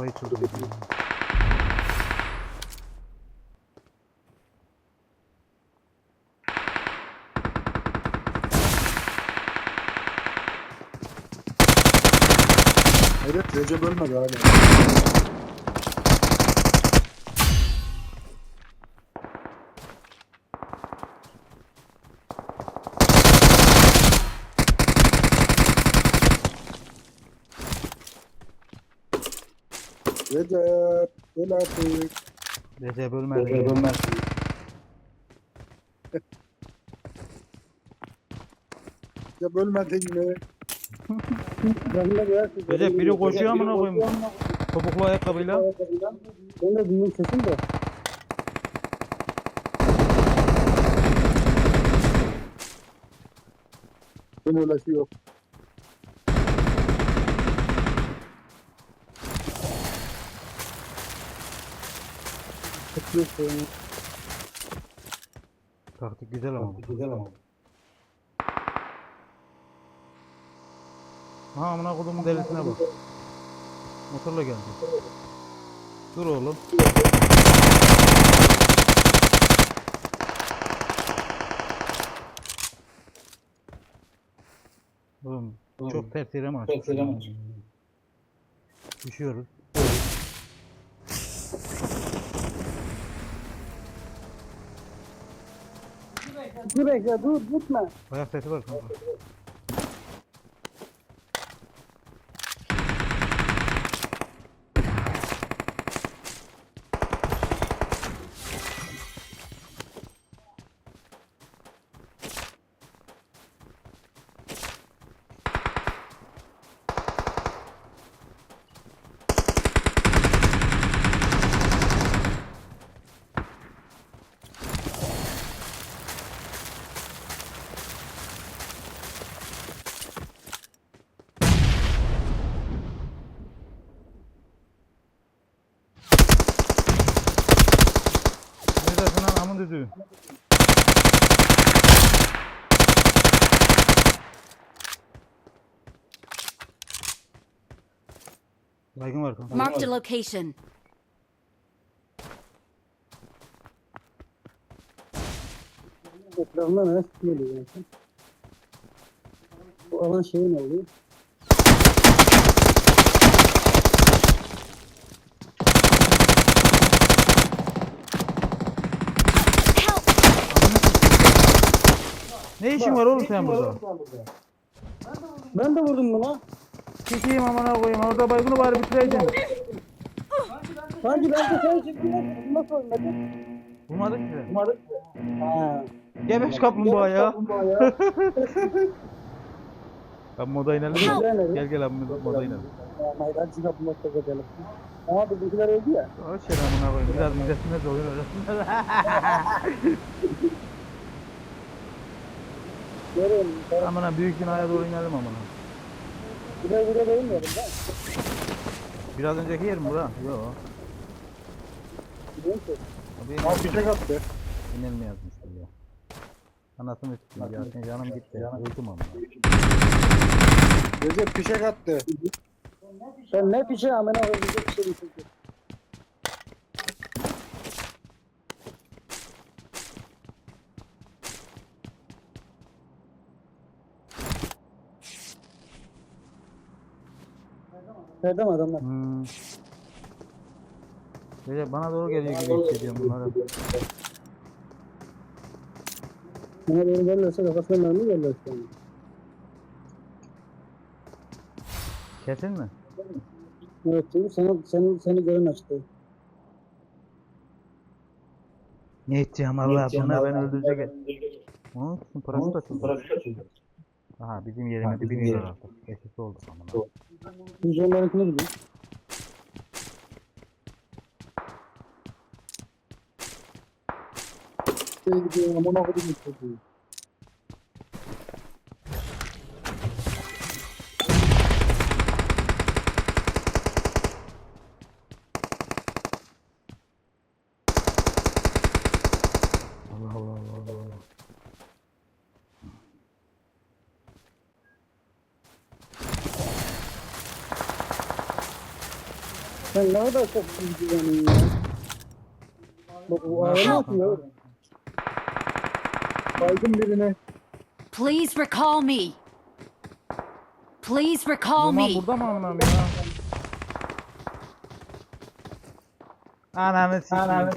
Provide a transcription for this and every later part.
kafayı çıldırdım. Evet Recep ölmedi hala. Recep öl artık. Recep ölmedi. Recep ölmez. Recep ölmedin mi? Recep biri koşuyor amına koyayım. Topuklu ayakkabıyla. Ben de duyuyorum sesin de. Bunun öylesi yok. Taktik güzel ama. Güzel ama. Ha amına kodumun derisine bak. Motorla geldi. Dur oğlum. Oğlum çok ters yere mi açmış? Düşüyoruz. Dur bekle dur gitme. Ayak sesi var kanka. Neredesin lan amın düdüğü? Baygın var kanka. Marked a location. Etrafından araç geliyor zaten. Bu alan şeyin oluyor. Ne işin var oğlum sen burada? Ben de vurdum buna. Çekeyim amına koyayım. Orada baygını bari bitireceksin. Sanki ben de sen çıktın. Nasıl ölmedin? Vurmadık ki. Ha. Gebeş kaplumbağa ya. Ben moda inelim. mi? Gel gel abi moda inelim. Maydancı kapılmak da gidelim. Ama bizimkiler öldü ya. O şey amına koyayım. Biraz midesine de oyun oynasınlar. Görüyorum. Ben amına büyük binaya doğru inelim amına. buraya buraya değmiyorum ben. Biraz önceki yer mi bura? Yok. Biliyorum ki. Abi Al fişek attı. inelim yazmıştır ya. Anasını sikeyim ya. Sen canım gitti. Öldüm amına. Recep fişek attı. Sen ne piçe amına koyayım bir şey. Nerede mi adamlar? Hmm. Recep bana doğru geliyor gibi hissediyorum bunları. Bana doğru gelirse kafasına mermi gelirse. Kesin mi? Evet çünkü sana, seni, seni gören açtı. Ne edeceğim Allah buna ben öldürecek. Onun için parası da çok. Aha bizim yerimizi bilmiyor artık. Eşisi olduk amına. Biz onlarınkine gidiyoruz. Şey gidiyor amına koydum Sen ne kadar çok ilgileniyorsun ya. Bak o ayağını atıyor. Baydım birine. Please recall me. Please recall Aman me. burada mı amına ya? Ananı sikeyim.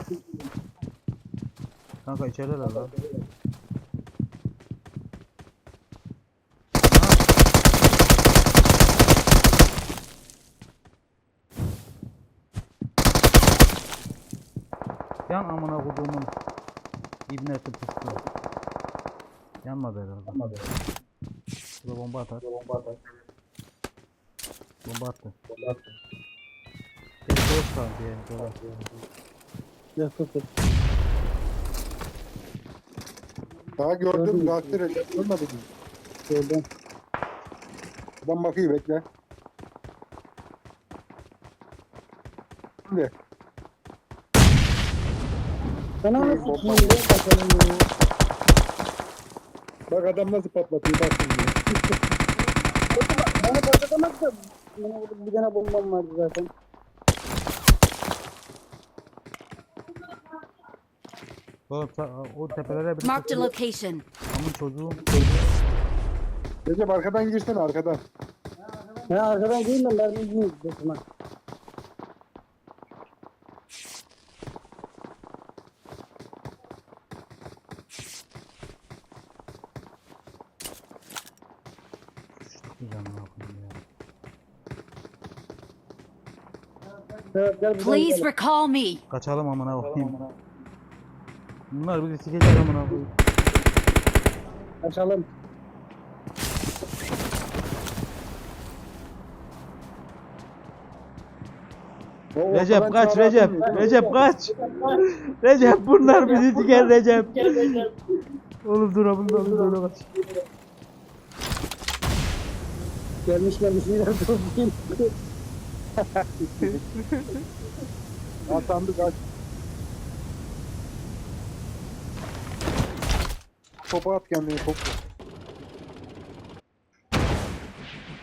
Kanka içerideler lan. Yan amına koduğumun ibnesi pustu. Yanmadı herhalde. Yanmadı. Burada bomba atar. Bomba atar. Bomba attı. Bomba attı. Tek boş kaldı ya. Dolar. Ya sus sus. Daha gördüm. Recep. Görmedin mi? Gördüm. Ben bakayım bekle. Şimdi. Sana Ee, nasıl ya. Bak adam nasıl patlatıyor. Bak şimdi. Bana patlatamaz da bana burada bir tane bombam vardı zaten. O, o tepelere bir Marked a location. Amın çocuğum. Recep arkadan girsene arkadan. Ya arkadan değil ben mermi yiyeyim ne yapayım ya. Evet, gel buradan Please gel. recall me. Kaçalım amına koyayım. Bunlar bizi sikecek amına koyayım. Kaçalım. O ortadan Recep kaç çağıran Recep. Recep kaç. Recep bunlar bizi siker Recep. Oğlum dur bunlar biz öyle kaç. Gelmiş gelmiş bir daha toplayayım. Atandı kaç. Topa at kendini topu.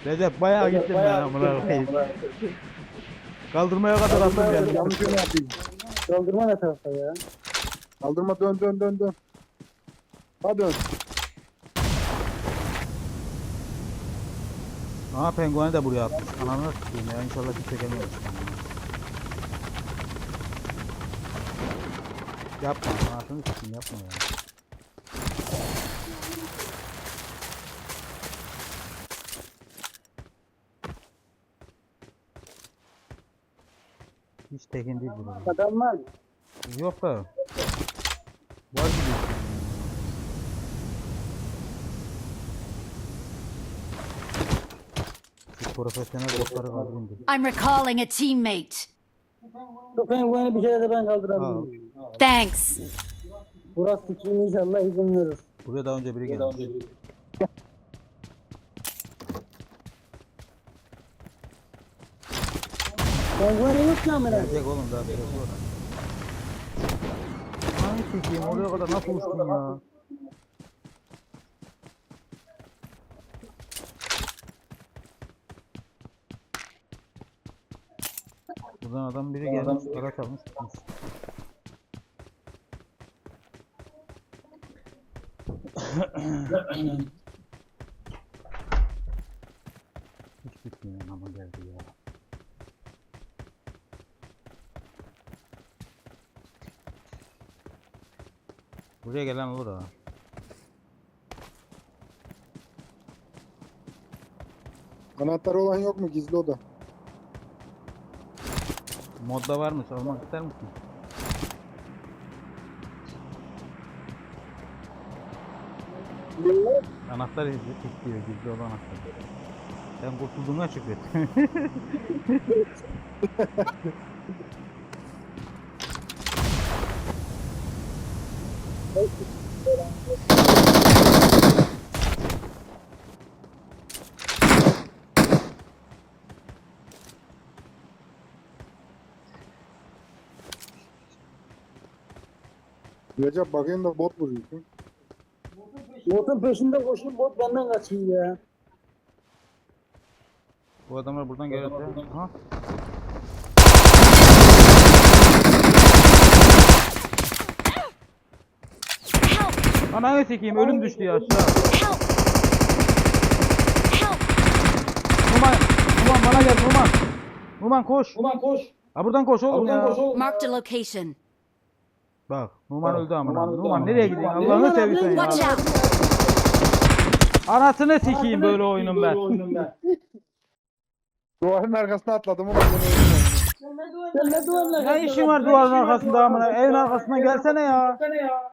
Recep bayağı gittim ben amına koyayım. Kaldırmaya kadar attım yani. Yanlış yöne yapayım. Doldurma ne tarafta ya? Kaldırma dön dön dön dön. Ha dön. Aha pengueni de buraya atmış. Ananı sikeyim ya inşallah kimse gelmez. Yapma anasını sikeyim yapma ya. Hiç tekin değil burada. Adam var mı? Yok da. Var gibi. Profesyonel botları kaldırayım dedim. I'm recalling a teammate. Şu pengueni bir kere de ben kaldırabilirim. Thanks. Burası sikiyim inşallah izin verir. Buraya daha önce biri geldi. Penguen yok ya amına. Gelecek oğlum daha biraz sonra. Ay sikeyim oraya kadar nasıl uçtun ya? Buradan adam biri gelmiş, araç almış gitmiş. Hiç bitmiyor ama geldi ya. Buraya gelen olur ha. Anahtarı olan yok mu gizli oda? Modda varmış, almak ister misin? Anahtar istiyor, gizli olan anahtar. Sen kurtulduğuna şükret. Recep bakayım da bot vuruyorsun. Botun peşinde koşup bot benden kaçıyor ya. Bu adamlar buradan geliyor. Ha? Ananı sikeyim ölüm düştü ya aşağı. Numan, Numan bana gel Numan. Numan koş. Ulan koş. Ha buradan koş oğlum ya. Marked a location. Bak Numan öldü amına. Numan nereye gidiyorsun? Allah'ını seversen ya. Watch out! Anasını sikeyim böyle oyunun ben. Duvarın arkasına atladım ulan. Ne işin var duvarın arkasında amına? Evin arkasından gelsene ya.